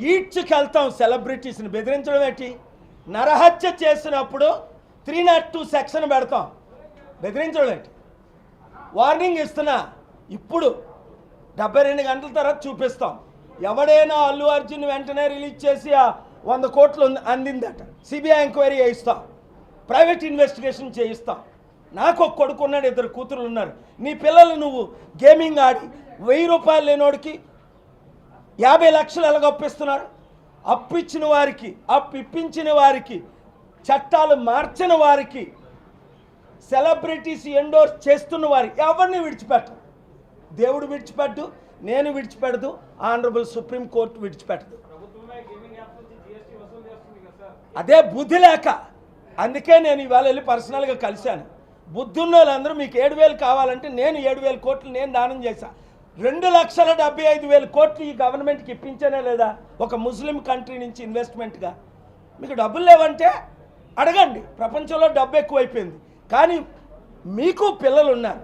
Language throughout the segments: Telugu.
ఈడ్చుకెళ్తాం సెలబ్రిటీస్ని బెదిరించడం ఏంటి? నరహత్య చేసినప్పుడు త్రీ నాట్ టూ సెక్షన్ పెడతాం. బెదిరించడం ఏంటి? వార్నింగ్ ఇస్తున్నా. ఇప్పుడు డెబ్బై రెండు గంటల తర్వాత చూపిస్తాం. ఎవడైనా అల్లు అర్జున్ వెంటనే రిలీజ్ చేసి ఆ వంద కోట్లు అందిందట. సిబిఐ ఎంక్వైరీ చేయిస్తాం. ప్రైవేట్ ఇన్వెస్టిగేషన్ చేయిస్తాం. నాకు ఒక కొడుకు ఉన్నాడు ఇద్దరు కూతురు ఉన్నారు. నీ పిల్లలు నువ్వు గేమింగ్ ఆడి వెయ్యి రూపాయలు లేనోడికి యాభై లక్షలు ఎలాగొప్పిస్తున్నారు అప్పు ఇచ్చిన వారికి అప్పు ఇప్పించిన వారికి చట్టాలు మార్చిన వారికి సెలబ్రిటీస్ ఎండోర్స్ చేస్తున్న వారి ఎవరిని విడిచిపెట్టరు? దేవుడు విడిచిపెట్టు నేను విడిచిపెడదు ఆనరబుల్ సుప్రీం కోర్టు విడిచిపెట్టదు. అదే బుద్ధి లేక అందుకే నేను ఇవాళ వెళ్ళి పర్సనల్గా కలిశాను. బుద్ధి ఉన్న వాళ్ళందరూ మీకు ఏడు వేలు కావాలంటే నేను ఏడు వేల కోట్లు నేను దానం చేశా. రెండు లక్షల డెబ్బై ఐదు వేల కోట్లు ఈ గవర్నమెంట్కి ఇప్పించనే లేదా? ఒక ముస్లిం కంట్రీ నుంచి ఇన్వెస్ట్మెంట్గా. మీకు డబ్బులు లేవంటే అడగండి. ప్రపంచంలో డబ్బు ఎక్కువైపోయింది. కానీ మీకు పిల్లలు ఉన్నారు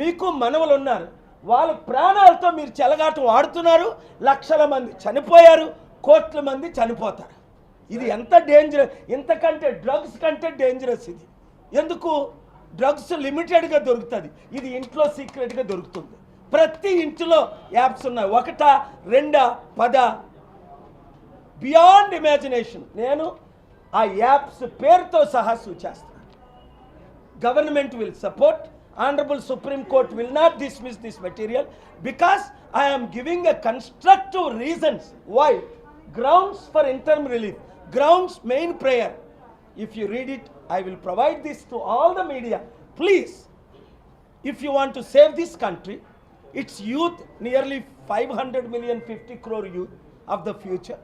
మీకు మనవలు ఉన్నారు వాళ్ళ ప్రాణాలతో మీరు చెలగాటం ఆడుతున్నారు లక్షల మంది చనిపోయారు కోట్ల మంది చనిపోతారు. ఇది ఎంత డేంజరస్ ఇంతకంటే డ్రగ్స్ కంటే డేంజరస్ ఇది. ఎందుకు? డ్రగ్స్ లిమిటెడ్గా దొరుకుతుంది. ఇది ఇంట్లో సీక్రెట్గా దొరుకుతుంది. ప్రతి ఇంటిలో యాప్స్ ఉన్నాయి. ఒకట రెండ పద. బియాండ్ ఇమాజినేషన్ నేను ఆ యాప్స్ పేరుతో సహా సూచేస్తాను government will support honourable supreme court will not dismiss this material because I I'm giving a constructive reasons why grounds for interim release grounds main prayer if you read it I will provide this to all the media please if you want to save this country its youth nearly 500 million 50 crore youth of the future.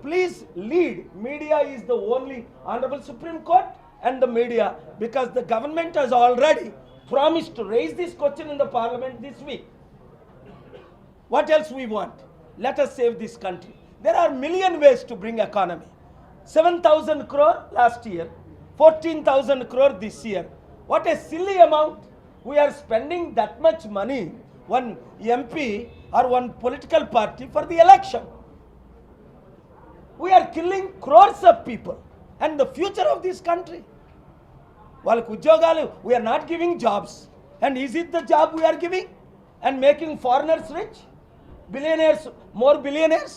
Please lead. Media is the only honorable supreme court and the media because the government has already promised to raise this question in the parliament this week. What else we want? Let us save this country. There are million ways to bring economy. 7000 crore last year 14000 crore this year. What a silly amount we are spending that much money one mp or one political party for the election we are killing crores of people and the future of this country వాళ్ళకి ఉద్యోగాలు we are not giving jobs and is it the job we are giving and making foreigners rich billionaires more billionaires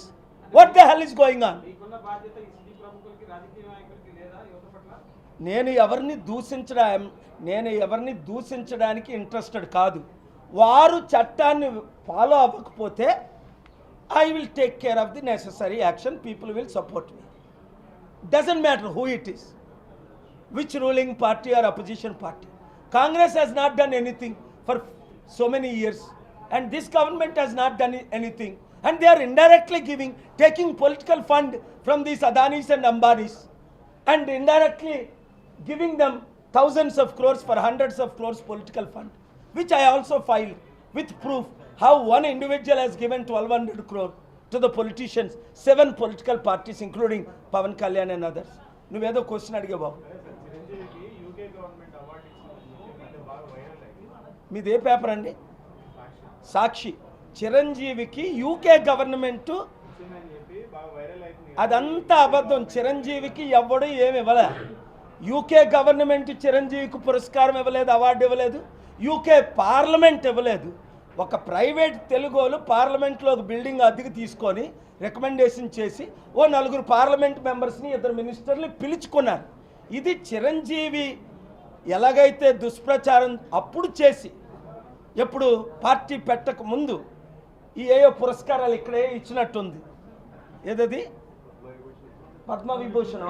what the hell is going on నేను ఎవరిని దూషించడా నేను ఎవరిని దూషించడానికి ఇంట్రెస్టెడ్ కాదు వారు చట్టాన్ని ఫాలో అవ్వకపోతే I will take care of the necessary action people will support me doesn't matter who it is which ruling party or opposition party Congress has not done anything for so many years and this government has not done anything And they are indirectly giving, taking political fund from these Adanis and Ambanis, and indirectly giving them thousands of crores for hundreds of crores political fund, which I also filed with proof how one individual has given 1200 crore to the politicians, seven political parties, including Pavan Kalyan and others. నువ్వేదో క్వశ్చన్ అడిగా బాబు మీదే పేపర్ అండి సాక్షి చిరంజీవికి యూకే గవర్నమెంట్ అదంతా అబద్ధం. చిరంజీవికి ఎవడు ఏమి ఇవ్వలే. యూకే గవర్నమెంట్ చిరంజీవికి పురస్కారం ఇవ్వలేదు అవార్డు ఇవ్వలేదు. యూకే పార్లమెంట్ ఇవ్వలేదు. ఒక ప్రైవేట్ తెలుగోలు పార్లమెంట్లో ఒక బిల్డింగ్ అద్దెకి తీసుకొని రికమెండేషన్ చేసి ఓ నలుగురు పార్లమెంట్ మెంబర్స్ని ఇద్దరు మినిస్టర్ని పిలుచుకున్నారు. ఇది చిరంజీవి ఎలాగైతే దుష్ప్రచారం అప్పుడు చేసి ఎప్పుడు పార్టీ పెట్టక ముందు ఈ ఏయో పురస్కారాలు ఇక్కడే ఇచ్చినట్టుంది. ఏదది? పద్మవిభూషణ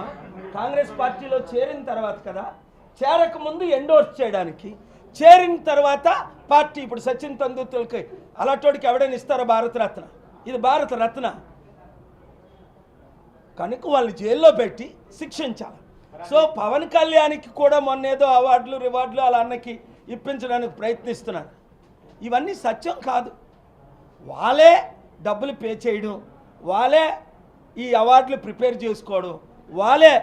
కాంగ్రెస్ పార్టీలో చేరిన తర్వాత కదా చేరకముందు ఎండోర్స్ చేయడానికి చేరిన తర్వాత పార్టీ ఇప్పుడు సచిన్ తెందూల్కర్కి అలాంటోడికి ఎవడైనా ఇస్తారా భారతరత్న ఇది భారతరత్న కనుక వాళ్ళు జైల్లో పెట్టి శిక్షించాలి. సో పవన్ కళ్యాణ్కి కూడా మొన్న ఏదో అవార్డులు రివార్డులు అలా అన్నకి ఇప్పించడానికి ప్రయత్నిస్తున్నారు. ఇవన్నీ సత్యం కాదు. వాళ్ళే డబ్బులు పే చేయడం వాళ్ళే ఈ అవార్డులు ప్రిపేర్ చేసుకోవడం వాళ్ళే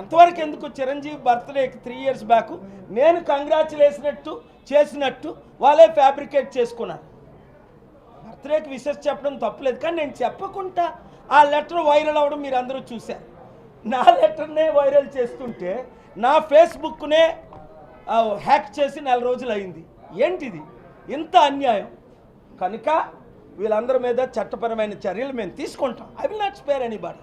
ఎంతవరకు ఎందుకు చిరంజీవి బర్త్డేకి త్రీ ఇయర్స్ బ్యాక్ నేను కంగ్రాచులేసినట్టు చేసినట్టు వాళ్ళే ఫ్యాబ్రికేట్ చేసుకున్నారు. బర్త్డేకి విషెస్ చెప్పడం తప్పులేదు కానీ నేను చెప్పకుండా ఆ లెటర్ వైరల్ అవ్వడం మీరు అందరూ చూశారు. నా లెటర్నే వైరల్ చేస్తుంటే నా ఫేస్బుక్నే హ్యాక్ చేసి నెల రోజులు అయింది ఏంటిది? ఇంత అన్యాయం. కనుక వీళ్ళందరి మీద చట్టపరమైన చర్యలు మేము తీసుకుంటాం. I will not spare anybody